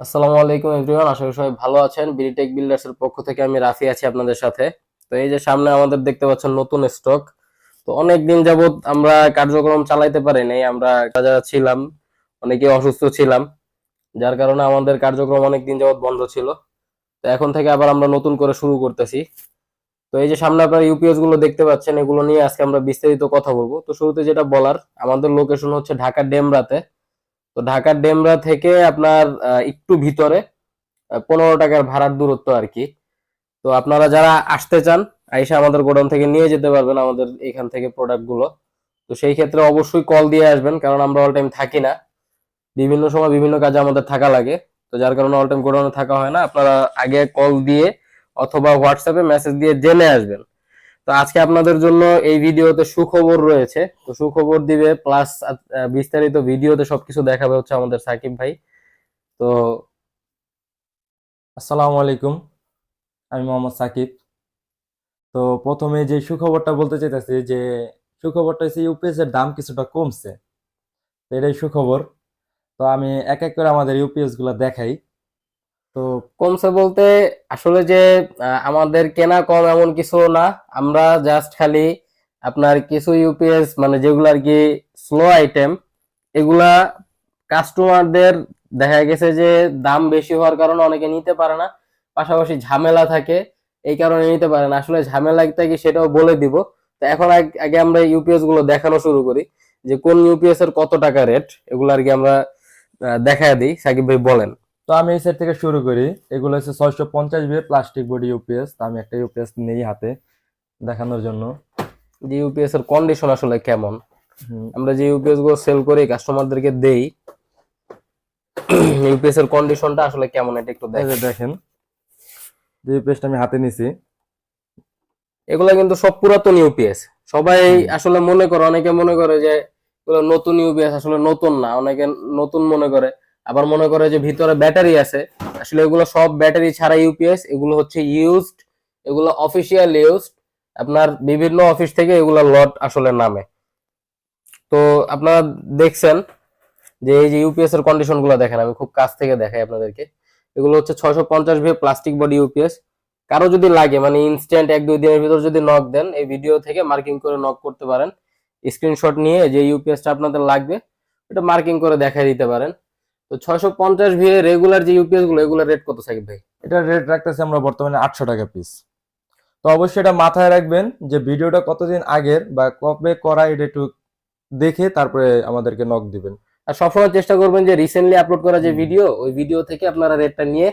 আসসালামু আলাইকুম এভরিওয়ান, আশা করি সবাই ভালো আছেন। বিডিটেক বিল্ডার্স এর পক্ষ থেকে আমি রাফি আছি আপনাদের সাথে। তো এই যে সামনে আমাদের দেখতে পাচ্ছেন নতুন স্টক তো অনেক দিন যাবত আমরা কার্যক্রম চালাইতে পারি নাই, আমরা যারা ছিলাম, অনেকে অসুস্থ ছিলাম, যার কারণে আমাদের কার্যক্রম অনেক দিন যাবত বন্ধ ছিল। তো এখন থেকে আবার আমরা নতুন করে শুরু করতেছি। তো এই যে সামনে আপনারা ইউপিএসগুলো দেখতে পাচ্ছেন, এগুলো নিয়ে আজকে আমরা বিস্তারিত কথা বলব। তো শুরুতে যেটা বলার, আমাদের লোকেশন হচ্ছে ঢাকা ডেমরাতে। তো ঢাকার ডেমরা থেকে আপনার একটু ভিতরে পনেরো টাকার ভাড়ার দূরত্ব আর কি। তো আপনারা যারা আসতে চান, আইসা আমাদের গোডাউন থেকে নিয়ে যেতে পারবেন আমাদের এখান থেকে প্রোডাক্টগুলো। তো সেই ক্ষেত্রে অবশ্যই কল দিয়ে আসবেন, কারণ আমরা অল টাইম থাকি না। বিভিন্ন সময় বিভিন্ন কাজে আমাদের থাকা লাগে। তো যার কারণে অল টাইম গোডাউনে থাকা হয় না। আপনারা আগে কল দিয়ে অথবা হোয়াটসঅ্যাপে মেসেজ দিয়ে জেনে আসবেন। তো আজকে আপনাদের জন্য এই ভিডিওতে সুখবর রয়েছে। তো সুখবর দিবে প্লাস বিস্তারিত ভিডিওতে সবকিছু দেখাবে হচ্ছে আমাদের সাকিব ভাই। তো আসসালামু আলাইকুম, আমি মোহাম্মদ সাকিব। তো প্রথমে যে সুখবরটা বলতে চাইতেছি যে, সুখবরটা হচ্ছে ইউপিএস এর দাম কিছুটা কমছে। এটাই সুখবর। তো আমি এক এক করে আমাদের ইউপিএসগুলা দেখাই। তো কমছে বলতে আসলে যে আমাদের কেনা কম এমন কিছু না। আমরা জাস্ট খালি আপনার কিছু ইউপিএস মানে যেগুলো আর কি স্লো আইটেম এগুলা কাস্টমারদের দেখা গেছে যে দাম বেশি হওয়ার কারণে অনেকে নিতে পারে না। পাশাপাশি ঝামেলা থাকে, এই কারণে নিতে পারে না। আসলে ঝামেলা কি সেটাও বলে দিব। তো এখন আগ- আগে আমরা ইউপিএসগুলো দেখানো শুরু করি যে কোন ইউপিএস এর কত টাকা রেট এগুলো আর কি আমরা দেখায় দিই, সাকিব ভাই বলেন। তো আমি এই সেট থেকে শুরু করি। এগুলো হচ্ছে ছয়শো পঞ্চাশ বি প্লাস্টিক বডি ইউপিএস তো আমি একটা ইউপিএস নেই হাতে দেখানোর জন্য। যে ইউপিএস এর কন্ডিশন আসলে কেমন? আমরা যে ইউপিএসগুলো সেল করি কাস্টমারদেরকে দেই ইউপিএস এর কন্ডিশনটা আসলে কেমন এটা একটু দেখেন যে দেখেন। যে ইউপিএসটা আমি হাতে নিছি। এগুলো কিন্তু সব পুরাতন ইউপিএস সবাই আসলে মনে করে অনেকে মনে করে যে নতুন ইউপিএস আসলে নতুন না অনেকে নতুন মনে করে। আবার মনে করে যে ভিতরে ব্যাটারি আছে, আসলে এগুলো সব ব্যাটারি ছাড়া ইউপিএস এগুলো হচ্ছে ইউজড এগুলো অফিসিয়াল ইউজড আপনার বিভিন্ন অফিস থেকে এগুলো লট আসলে নামে। তো আপনারা দেখছেন যে এই যে ইউপিএস এর কন্ডিশনগুলো দেখেন, আমি খুব কাছ থেকে দেখাই আপনাদেরকে। এগুলো হচ্ছে ছয়শো পঞ্চাশ ভি প্লাস্টিক বডি ইউপিএস কারও যদি লাগে মানে ইনস্ট্যান্ট এক দুই দিনের ভিতর যদি নক দেন, এই ভিডিও থেকে মার্কিং করে নক করতে পারেন। স্ক্রিনশট নিয়ে যে ইউপিএসটা আপনাদের লাগবে এটা মার্কিং করে দেখাই দিতে পারেন। তো ছয়শো পঞ্চাশ ভি রেগুলার যে ইউপিএসগুলো এগুলোর রেট কত সাকিব ভাই? এটা রেট রাখতেছি আমরা বর্তমানে আটশো টাকা পিস তো অবশ্যই এটা মাথায় রাখবেন যে ভিডিওটা কতদিন আগের বা কবে করা এটা একটু দেখে তারপরে আমাদেরকে নক দিবেন। আর সবসময় চেষ্টা করবেন যে রিসেন্টলি আপলোড করা যে ভিডিও ওই ভিডিও থেকে আপনারা রেটটা নিয়ে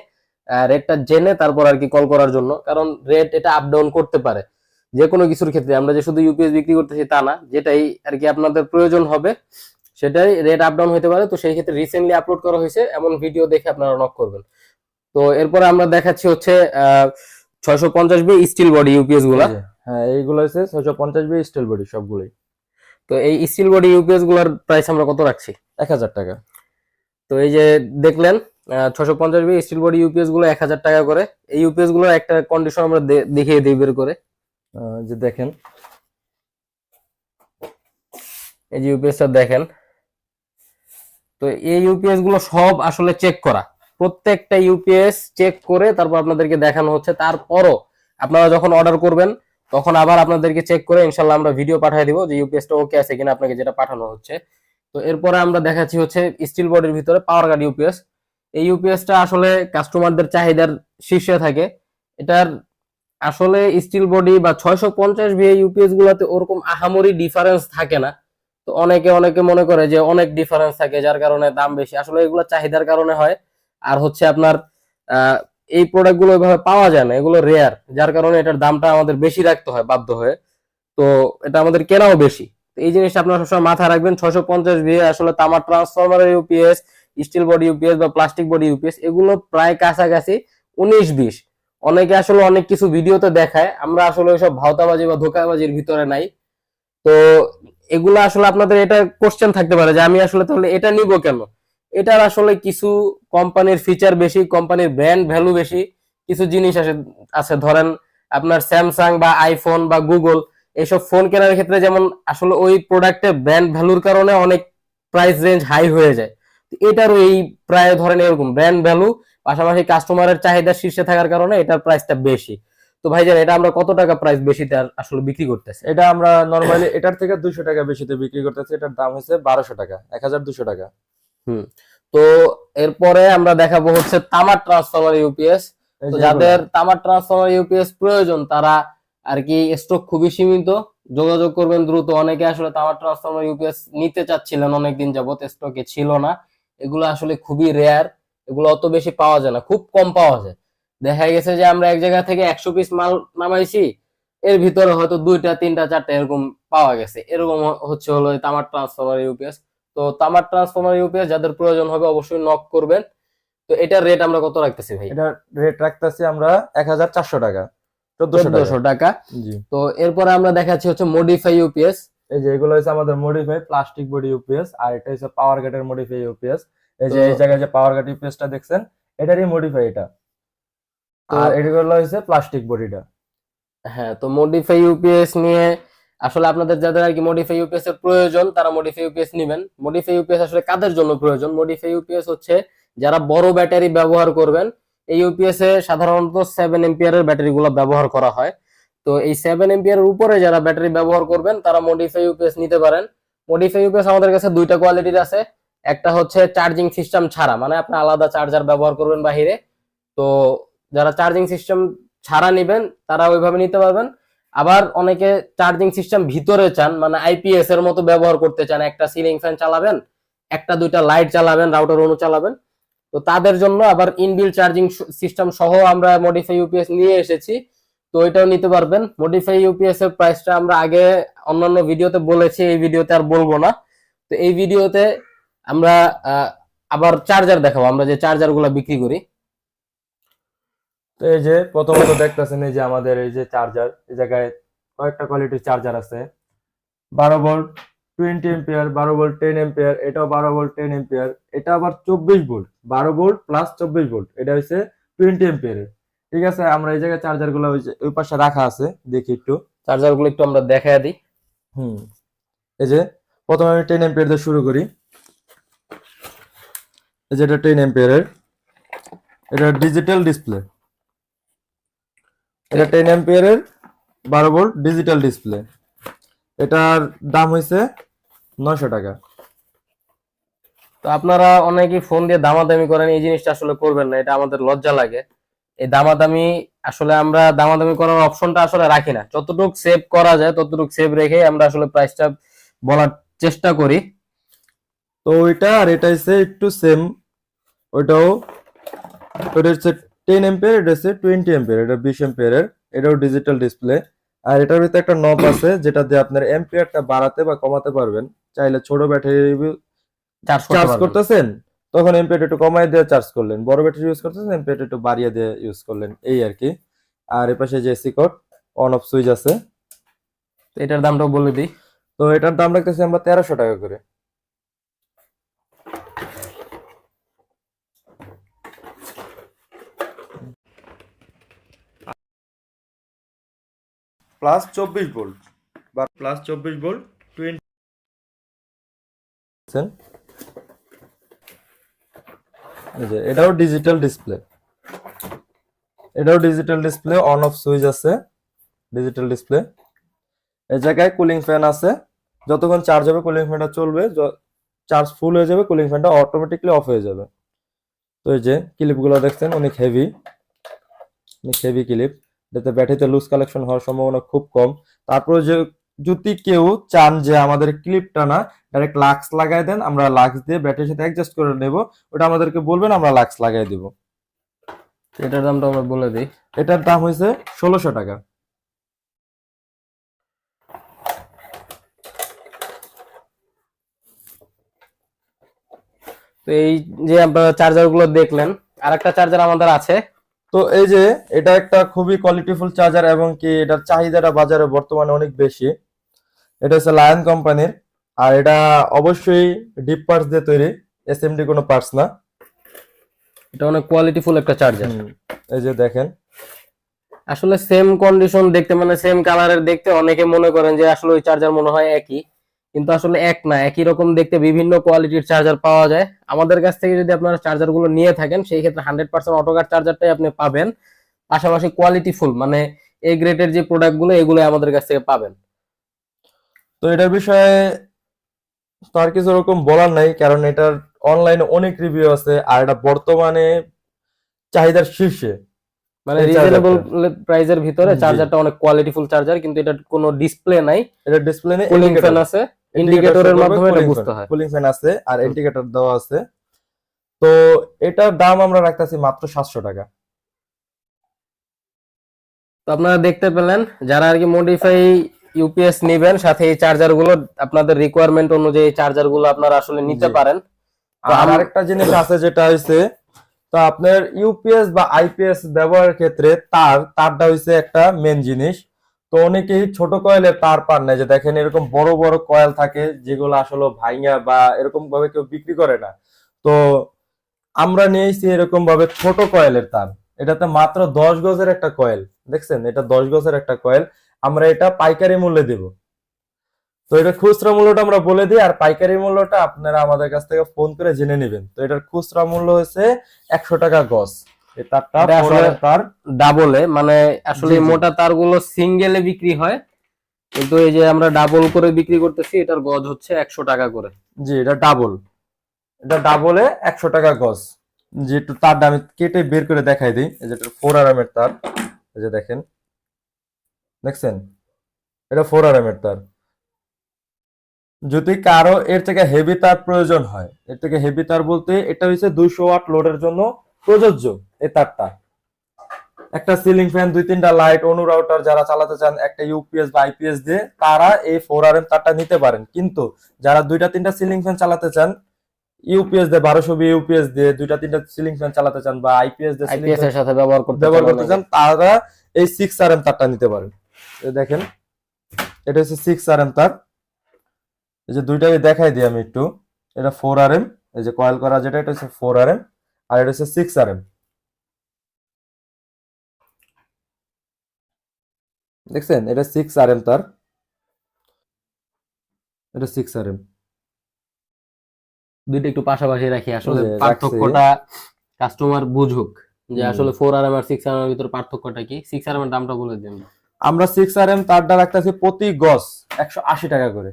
রেটটা জেনে তারপর আর কি কল করার জন্য। কারণ রেট এটা আপ ডাউন করতে পারে। যে কোনো কিছুর ক্ষেত্রে আমরা যে শুধু ইউপিএস বিক্রি করতেছি তা না যেটাই আর কি আপনাদের প্রয়োজন হবে সেটাই রেট আপ ডাউন হতে পারে। তো সেই ক্ষেত্রে রিসেন্টলি আপলোড করা হয়েছে এমন ভিডিও দেখে আপনারা নক করবেন। তো এরপরে আমরা দেখাচ্ছি হচ্ছে ছয়শো পঞ্চাশ বি স্টিল বডি ইউপিএসগুলা। হ্যাঁ এইগুলো হচ্ছে ছয়শো পঞ্চাশ বি স্টিল বডি সবগুলোই। তো এই স্টিল বডি ইউপিএসগুলার প্রাইস আমরা কত রাখছি? এক হাজার টাকা। তো এই যে দেখলেন ছশো পঞ্চাশ বি স্টিল বডি ইউপিএসগুলো এক হাজার টাকা করে। এই ইউপিএসগুলোর একটা কন্ডিশন আমরা দেখিয়ে দিই বের করে। যে দেখেন। এই যে ইউপিএস টা দেখেন। তো এই ইউপিএসগুলো সব আসলে চেক করা। প্রত্যেকটা ইউপিএস চেক করে তারপর আপনাদেরকে দেখানো হচ্ছে। তারপরও আপনারা যখন অর্ডার করবেন, তখন আবার আপনাদেরকে চেক করে ইনশাল্লাহ আমরা ভিডিও পাঠিয়ে দিব যে ইউপিএসটা ওকে আছে কিনা আপনাকে যেটা পাঠানো হচ্ছে। তো এরপরে আমরা দেখাচ্ছি হচ্ছে স্টিল বডির ভিতরে পাওয়ার কার্ড ইউপিএস এই ইউপিএসটা আসলে কাস্টমারদের চাহিদার শীর্ষে থাকে। এটার আসলে স্টিল বডি বা ছয়শো পঞ্চাশ ভি ইউপিএস গুলাতে ওরকম আহামরি ডিফারেন্স থাকে না। তো অনেকে অনেকে মনে করে যে অনেক ডিফারেন্স থাকে যার কারণে দাম বেশি। আসলে এগুলো চাহিদার কারণে হয়। আর হচ্ছে আপনার এই প্রোডাক্টগুলো এভাবে পাওয়া যায় না। এগুলো রেয়ার যার কারণে এটার দামটা আমাদের বেশি রাখতে হয়, বাধ্য হয়ে। তো এটা আমাদের কেনাও বেশি। এই জিনিসটা আপনারা সবসময় মাথায় রাখবেন, ছয়শো পঞ্চাশ ভি আসলে তামার ট্রান্সফরমারের ইউপিএস স্টিল বডি ইউপিএস বা প্লাস্টিক বডি ইউপিএস এগুলো প্রায় কাছাকাছি উনিশ, বিশ। অনেকে আসলে অনেক কিছু ভিডিওতে দেখায়। আমরা আসলে ওইসব ভাওতাবাজি বা ধোকাবাজির ভিতরে নাই। তো এগুলো আসলে আপনাদের এটা কোশ্চেন থাকতে পারে যে আমি আসলে তাহলে এটা নিব কেন? এটার আসলে কিছু কোম্পানির ফিচার বেশি কোম্পানির ব্র্যান্ড ভ্যালু বেশি, কিছু জিনিস আছে আছে। ধরেন আপনার স্যামসাং বা আইফোন বা গুগল এইসব ফোন কেনার ক্ষেত্রে যেমন আসলে ওই প্রোডাক্টের ব্র্যান্ড ভ্যালুর কারণে অনেক প্রাইস রেঞ্জ হাই হয়ে যায়। এটারও এই প্রায় ধরেন এরকম ব্র্যান্ড ভ্যালু পাশাপাশি কাস্টমারের চাহিদা শীর্ষে থাকার কারণে এটার প্রাইসটা বেশি। তো ভাইজান এটা আমরা কত টাকা প্রাইস বেশিতে আসলে বিক্রি করতেছি? এটা আমরা নর্মালি এটার থেকে দুশো টাকা বেশিতে বিক্রি করতেছি এটার দাম হচ্ছে বারোশো টাকা এক হাজার দুশো টাকা। তো এরপরে আমরা দেখাবো হচ্ছে তামার ট্রান্সফরমার ইউপিএস তো যাদের তামার ট্রান্সফরমার ইউপিএস প্রয়োজন তারা আর কি স্টক খুবই সীমিত। যোগাযোগ করবেন দ্রুত। অনেকে আসলে তামার ট্রান্সফরমার ইউপিএস নিতে চাচ্ছিলেন অনেকদিন যাবত স্টকে ছিল না। এগুলো আসলে খুবই রেয়ার এগুলো অত বেশি পাওয়া যায় না খুব কম পাওয়া যায়। দেখা গেছে যে আমরা এক জায়গা থেকে একশো পিস মাল নামাইছি এর ভিতরে হয়তো দুইটা তিনটা চারটা এরকম পাওয়া গেছে। এরকম হচ্ছে হলো তামার ট্রান্সফরমার ইউপিএস তো তামার ট্রান্সফরমার ইউপিএস যাদের প্রয়োজন হবে অবশ্যই নক করবেন। তো এটার রেট আমরা কত রাখতেছি ভাই? এটা রেট রাখতেছি আমরা এক হাজার চারশো টাকা চোদ্দশো টাকা। তো এরপরে আমরা দেখাচ্ছি হচ্ছে মডিফাই ইউপিএস এই যে এগুলো হচ্ছে আমাদের মডিফাই প্লাস্টিক বডি ইউপিএস আর এটা হচ্ছে পাওয়ার গাটের মডিফাই ইউপিএস এই যে এই জায়গায় যে পাওয়ার গাট ইউপিএসটা দেখছেন এটারই মডিফাই এটা। আর এগুলো হচ্ছে প্লাস্টিক বডিটা হ্যাঁ তো মডিফাই ইউপিএস নিয়ে আসলে আপনাদের যাদের আর কি মডিফাই ইউপিএস এর প্রয়োজন তারা মডিফাই ইউপিএস নেবেন। মডিফাই ইউপিএস আসলে কাদের জন্য প্রয়োজন? মডিফাই ইউপিএস হচ্ছে যারা বড় ব্যাটারি ব্যবহার করবেন। এই ইউপিএস এ সাধারণত সেভেন এম্পিয়ারের ব্যাটারি গুলো ব্যবহার করা হয়। তো এই সেভেন এম্পিয়ারের উপরে যারা ব্যাটারি ব্যবহার করবেন তারা মডিফাই ইউপিএস নিতে পারেন। মডিফাই ইউপিএস আমাদের কাছে দুইটা কোয়ালিটির আছে। একটা হচ্ছে চার্জিং সিস্টেম ছাড়া মানে আপনি আলাদা চার্জার ব্যবহার করবেন বাহিরে। তো যারা চার্জিং সিস্টেম ছাড়া নেবেন, তারা ওইভাবে নিতে পারবেন। আবার অনেকে চার্জিং সিস্টেম ভিতরে চান মানে আইপিএস এর মতো ব্যবহার করতে চান। একটা সিলিং ফ্যান চালাবেন, একটা দুইটা লাইট চালাবেন রাউটার অনু চালাবেন। তো তাদের জন্য আবার ইনবিল চার্জিং সিস্টেম সহ আমরা মডিফাই ইউপিএস নিয়ে এসেছি। তো এটাও নিতে পারবেন। মডিফাই ইউপিএস এর প্রাইসটা আমরা আগে অন্যান্য ভিডিওতে বলেছি, এই ভিডিওতে আর বলব না। তো এই ভিডিওতে আমরা আবার চার্জার দেখাবো। আমরা যে চার্জারগুলা বিক্রি করি। তো এই যে প্রথমত দেখতেছেন এই যে আমাদের এই যে চার্জার এই জায়গায় কয়েকটা কোয়ালিটির চার্জার আছে। বারো ভোল্ট টোয়েন্টি এম্পিয়ার বারো ভোল্ট টেন এম্পিয়ার এটাও বারো ভোল্ট টেন এম্পিয়ার এটা আবার চব্বিশ ভোল্ট বারো ভোল্ট প্লাস চব্বিশ ভোল্ট এটা হচ্ছে টোয়েন্টি এম্পিয়ারের ঠিক আছে আমরা এই জায়গায় চার্জারগুলো ওই ওই পাশে রাখা আছে দেখি একটু। চার্জারগুলো একটু আমরা দেখায় দিই। হুম এই যে প্রথমে আমি টেন এম্পিয়ার দিয়ে শুরু করি। এই যে এটা টেন এম্পিয়ারের এটা ডিজিটাল ডিসপ্লে এটা টেন এম্পিয়ারের বারো ভোল্ট ডিজিটাল ডিসপ্লে এটার দাম হয়েছে নয়শো টাকা। তো আপনারা অনেকেই ফোন দিয়ে দামাদামি করেন এই জিনিসটা আসলে করবেন না এটা আমাদের লজ্জা লাগে। এই দামাদামি আসলে আমরা দামাদামি করার অপশনটা আসলে রাখি না। যতটুকু সেভ করা যায় ততটুকু সেভ রেখে আমরা আসলে প্রাইসটা বলার চেষ্টা করি। তো ওইটা আর এটা হচ্ছে একটু সেম ওইটাও ওটা হচ্ছে টেন এম্পিয়ার এটা হচ্ছে টোয়েন্টি এম্পিয়ার এটা বিশ এম্পিয়ারের এটাও ডিজিটাল ডিসপ্লে আর এটার ভিতরে একটা নব আছে যেটা দিয়ে আপনার এম্পিয়ারটা বাড়াতে বা কমাতে পারবেন। চাইলে ছোট ব্যাটারি চার্জ চার্জ করতেছেন তখন এম্পিয়ার একটু কমাই দিয়ে চার্জ করলেন। বড় ব্যাটারি ইউজ করতেছেন এম্পিয়ার একটু বাড়িয়ে দিয়ে ইউজ করলেন। এই আর কি। আর এপাশে যে AC cord on off switch আছে। এটার দামটাও বলে দিই। তো এটার দাম রাখতেছি আমরা তেরোশো টাকা করে। প্লাস চব্বিশ ভোল্ট বা প্লাস চব্বিশ ভোল্ট টোয়েন্টি এটাও ডিজিটাল ডিসপ্লে এটাও digital display on off switch আছে ডিজিটাল ডিসপ্লে এই জায়গায় কুলিং ফ্যান আছে। যতক্ষণ চার্জ হবে কুলিং ফ্যানটা চলবে। চার্জ ফুল হয়ে যাবে কুলিং ফ্যানটা অটোমেটিকলি অফ হয়ে যাবে। তো এই যে ক্লিপগুলো দেখছেন, অনেক হেভি অনেক হেভি ক্লিপ যাতে ব্যাটারিতে লুজ কালেকশন হওয়ার সম্ভাবনা খুব কম। তারপরে যে যদি কেউ চান যে আমাদের ক্লিপটা না ডাইরেক্ট লাক্স লাগাই দেন আমরা লাক্স দিয়ে ব্যাটারির সাথে অ্যাডজাস্ট করে নেব। ওটা আমাদেরকে বলবেন আমরা লাক্স লাগাই দিব। এটার দামটা আমরা বলে দিই। এটার দাম হয়েছে ষোলোশো টাকা। তো এই যে আপনারা চার্জারগুলো দেখলেন আর একটা চার্জার আমাদের আছে। তো এই যে এটা একটা খুবই কোয়ালিটিফুল চার্জার এবং কি এটার চাহিদাটা বাজারে বর্তমানে অনেক বেশি। এটা হচ্ছে লায়ন কোম্পানির। আর এটা অবশ্যই ডিপ পার্টস দিয়ে তৈরি এসএমডি কোনো পার্টস না। এটা অনেক কোয়ালিটিফুল একটা চার্জার এই যে দেখেন। আসলে সেম কন্ডিশন দেখতে মানে সেম কালারের দেখতে অনেকে মনে করেন যে আসলে ওই চার্জার মনে হয় একই। কিন্তু আসলে এক না একই রকম দেখতে বিভিন্ন কোয়ালিটির চার্জার পাওয়া যায়। আমাদের কাছ থেকে যদি আপনারা চার্জারগুলো নিয়ে থাকেন সেই ক্ষেত্রে হান্ড্রেড পার্সেন্ট অটোকার চার্জারটাই আপনি পাবেন। পাশাপাশি কোয়ালিটি ফুল মানে এই গ্রেডের যে প্রোডাক্টগুলো এগুলো আমাদের কাছ থেকে পাবেন। তো এটার বিষয়ে তো আর কিছু ওরকম বলার নাই কারণ এটার অনলাইনে অনেক রিভিউ আছে আর এটা বর্তমানে চাহিদার শীর্ষে। মানে রিজনেবল। প্রাইসের ভিতরে। চার্জারটা অনেক কোয়ালিটি ফুল চার্জার কিন্তু এটা কোনো ডিসপ্লে নাই। এটা ডিসপ্লে নেই কুলিং ফ্যান আছে। ইন্ডিকেটরের মাধ্যমে এটা বুঝতে হয়। কুলিং ফ্যান আছে আর ইন্ডিকেটর দেওয়া আছে। তো এটার দাম আমরা রাখতেছি মাত্র সাতশো টাকা। তো আপনারা দেখতে পেলেন যারা আর কি মডিফাই ইউপিএস নেবেন সাথে এই চার্জারগুলো আপনাদের রিকোয়ারমেন্ট অনুযায়ী চার্জারগুলো আপনারা আসলে নিতে পারেন। আর আরেকটা জিনিস আছে যেটা হইছে তো আপনার ইউপিএস বা আইপিএস ব্যবহারের ক্ষেত্রে তার তারটা হইছে একটা মেন জিনিস। তো অনেকেই ছোট কয়েলের তার পান না যে দেখেন এরকম বড় বড় কয়েল থাকে যেগুলো আসলে ভাইঙা বা এরকম ভাবে কেউ বিক্রি করে না। তো আমরা নিয়েছি এরকম ভাবে ছোট কয়েলের তার। এটাতে মাত্র দশ গজের একটা কয়েল, দেখছেন? এটা দশ গজের একটা কয়েল। আমরা এটা পাইকারি মূল্যে দেব। তো এটা খুচরা মূল্যটা আমরা বলে দিই, আর পাইকারি মূল্যটা আপনারা আমাদের কাছ থেকে ফোন করে জেনে নেবেন। তো এটার খুচরা মূল্য হচ্ছে একশো টাকা গজ। তারটা তার। ডাবলে মানে আসলে। মোটা তারগুলো সিঙ্গেলে বিক্রি হয়। কিন্তু এই যে আমরা ডাবল করে বিক্রি করতেছি এটার গজ হচ্ছে একশো টাকা করে। জি এটা ডাবল এটা ডাবলে একশো টাকা গজ। যে একটু তারটা আমি কেটে বের করে দেখাই দিই। এই যে ফোর আর এর তার। এই যে দেখেন। দেখছেন? এটা ফোর আর এর তার। যদি কারও এর থেকে হেভি তার প্রয়োজন হয় এর থেকে হেভি তার বলতে এটা হচ্ছে দুইশো ওয়াট লোডের জন্য প্রযোজ্য এই তারটা। একটা সিলিং ফ্যান দুই তিনটা লাইট অনু রাউটার যারা চালাতে চান একটা ইউপিএস বা আইপিএস দিয়ে তারা এই ফোর আর এম তারটা নিতে পারেন। কিন্তু যারা দুইটা তিনটা সিলিং ফ্যান চালাতে চান ইউপিএস দিয়ে বারোশো বি ইউপিএস দিয়ে দুইটা তিনটা সিলিং ফ্যান চালাতে চান বা আইপিএস দিয়ে আইপিএস এর সাথে ব্যবহার করতে ব্যবহার করতে চান তারা এই সিক্স আর এম তারটা নিতে পারেন। দেখেন এটা হচ্ছে সিক্স আর এম তার। এই যে দুইটাকে দেখাই দিই আমি একটু। এটা ফোর আর এম এই যে কয়েল করা যেটা এটা হচ্ছে ফোর আর এম আর এটা হচ্ছে সিক্স আর এম দেখছেন? এটা সিক্স আর এম তার। এটা সিক্স আর এম দুইটা একটু পাশাপাশি রাখি আসলে পার্থক্যটা কাস্টমার বুঝুক যে আসলে ফোর আর এম আর সিক্স আর এম এর ভিতরে পার্থক্যটা কি? সিক্স আর এম এর দামটা বলে দিন। আমরা সিক্স আর এম তারটা রাখতেছি প্রতি গজ একশো আশি টাকা করে।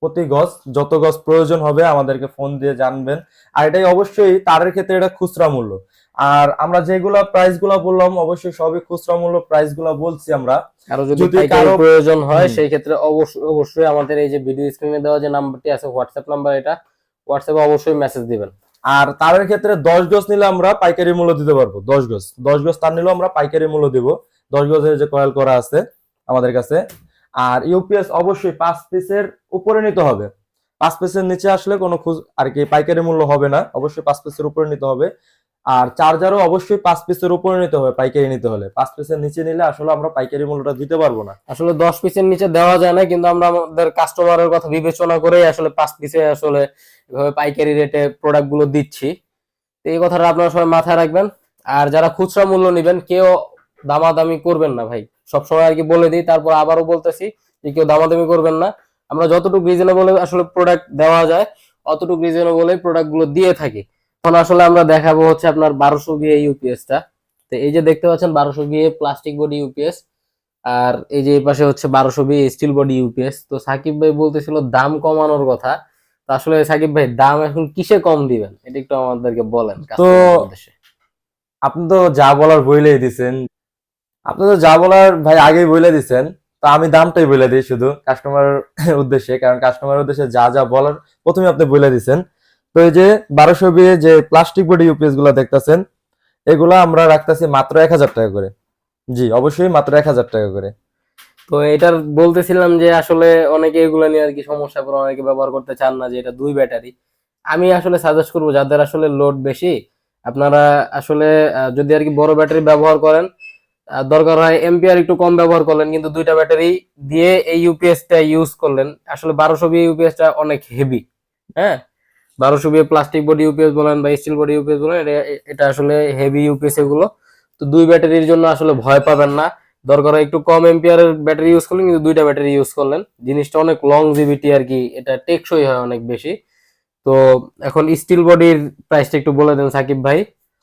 প্রতি গজ যত গজ প্রয়োজন হবে আমাদেরকে ফোন দিয়ে জানবেন। আর এটাই অবশ্যই তারের ক্ষেত্রে এটা খুচরা মূল্য। আর আমরা যেগুলা প্রাইসগুলা বললাম অবশ্যই সবই খুচরা মূল্য প্রাইসগুলা বলছি আমরা। যদি কারো- প্রয়োজন হয় সেই ক্ষেত্রে অবশ্যই অবশ্যই আমাদের এই যে ভিডিও স্ক্রিনে দেওয়া যে নাম্বারটি আছে হোয়াটসঅ্যাপ নাম্বার এটা হোয়াটসঅ্যাপে অবশ্যই মেসেজ দিবেন। আর তারের ক্ষেত্রে দশ গজ নিলে আমরা পাইকারি মূল্য দিতে পারব দশ গজ। দশ গজ তার নিলেও আমরা পাইকারি মূল্য দিব। দশ গজের যে কয়েল করা আছে আমাদের কাছে আর ইউপিএস অবশ্যই পাঁচ পিসের উপরে নিতে হবে। পাঁচ পিসের নিচে আসলে কোনো খুচ- আর কি পাইকারি মূল্য হবে না। অবশ্যই পাঁচ পিসের উপরে নিতে হবে। আর চার্জারও অবশ্যই পাঁচ পিসের উপরে নিতে হবে পাইকারি নিতে হলে। পাঁচ পিসের নিচে নিলে আসলে আমরা পাইকারি মূল্যটা দিতে পারব না। আসলে দশ পিসের নিচে দেওয়া যায় না, কিন্তু আমরা আমাদের কাস্টমারের কথা বিবেচনা করে আসলে পাঁচ পিসে আসলে এভাবে পাইকারি রেটে প্রোডাক্টগুলো দিচ্ছি এই কথাটা আপনারা সবাই মাথায় রাখবেন। আর যারা খুচরা মূল্য নেবেন, কেউ দামাদামি করবেন না ভাই। সবসময় আর কি বলে দিই তারপর আবারও বলতেছি যে কেউ দামাদামি করবেন না। আমরা যতটুকু রিজনেবল আসলে প্রোডাক্ট দেওয়া যায় অতটুকু রিজনেবল প্রোডাক্টগুলো দিয়ে থাকি। এখন আসলে আমরা দেখাবো হচ্ছে আপনার বারোশো বিএ ইউপিএস টা। তো এই যে দেখতে পাচ্ছেন বারোশো বিএ প্লাস্টিক বডি ইউপিএস আর এই যে এই পাশে হচ্ছে বারোশো বি স্টিল বডি ইউপিএস তো সাকিব ভাই বলতেছিল দাম কমানোর কথা। তো আসলে সাকিব ভাই দাম এখন কিসে কম দিবেন? এটা একটু আমাদেরকে বলেন উদ্দেশ্যে। আপনি তো যা বলার বইলেই দিছেন। আপনি তো যা বলার ভাই আগেই বলে দিচ্ছেন তো আমি দামটাই বলে দিই শুধু কাস্টমার উদ্দেশ্যে, কারণ কাস্টমার উদ্দেশ্যে যা যা বলার প্রথমে আপনি বলে দিচ্ছেন তো এই যে বারোশো বিয়ে যে প্লাস্টিক বডি ইউপিএসগুলো দেখতেছেন, এগুলা আমরা রাখতেছি মাত্র এক হাজার টাকা করে। জি, অবশ্যই মাত্র এক হাজার টাকা করে। তো এটার বলতেছিলাম যে আসলে অনেকে এগুলো নিয়ে আর কি সমস্যা পড়ে, অনেকে ব্যবহার করতে চান না যে এটা দুই ব্যাটারি। আমি আসলে সাজেস্ট করব, যাদের আসলে লোড বেশি, আপনারা আসলে যদি আর কি বড় ব্যাটারি ব্যবহার করেন দরকার হয় এম্পিয়ার একটু কম ব্যবহার করলেন, কিন্তু দুইটা ব্যাটারি দিয়ে এই ইউপিএস টা ইউজ করলেন। আসলে বারোশো বি ইউপিএস টা অনেক হেভি হ্যাঁ? বারোশো বি প্লাস্টিক বডি ইউপিএস বলেন বা স্টিল বডি ইউপিএস বলেন, এটা আসলে হেভি ইউপিএস এগুলো। তো দুই ব্যাটারির জন্য আসলে ভয় পাবেন না। দরকার হয় একটু কম এম্পিয়ারের ব্যাটারি ইউজ করলেন, কিন্তু দুইটা ব্যাটারি ইউজ করলেন। জিনিসটা অনেক লং জিবিটি আর কি, এটা টেকসই হয় অনেক বেশি। তো এখন স্টিল বডির প্রাইসটা একটু বলে দেন সাকিব ভাই।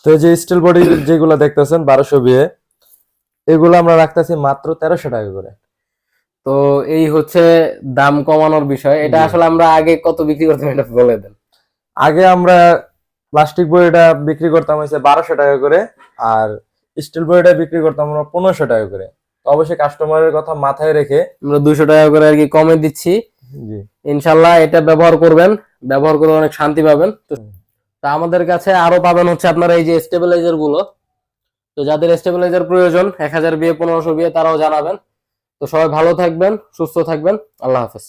তো যে স্টিল বডি যেগুলো দেখতেছেন, বারোশো বিয়ে এগুলো আমরা রাখতেছি মাত্র তেরোশো টাকা করে। তো এই হচ্ছে দাম কমানোর বিষয়। এটা আসলে আমরা আগে কত বিক্রি করতাম এটা বলে দেন। আগে আমরা প্লাস্টিক বইটা বিক্রি করতাম হচ্ছে বারোশো টাকা করে আর স্টিল বইটা বিক্রি করতাম আমরা পনেরোশো টাকা করে। তো অবশ্যই কাস্টমারের কথা মাথায় রেখে আমরা দুইশো টাকা করে আর কি কমে দিচ্ছি। ইনশাল্লাহ এটা ব্যবহার করবেন। ব্যবহার করে অনেক শান্তি পাবেন। তা আমাদের কাছে আরও পাবেন হচ্ছে আপনারা এই যে স্টেবিলাইজারগুলো। তো যাদের স্টেবিলাইজার প্রয়োজন, এক হাজার বিয়ে, পনেরোশো বিয়ে, তারাও জানাবেন। তো সবাই ভালো থাকবেন, সুস্থ থাকবেন। আল্লাহ হাফেজ।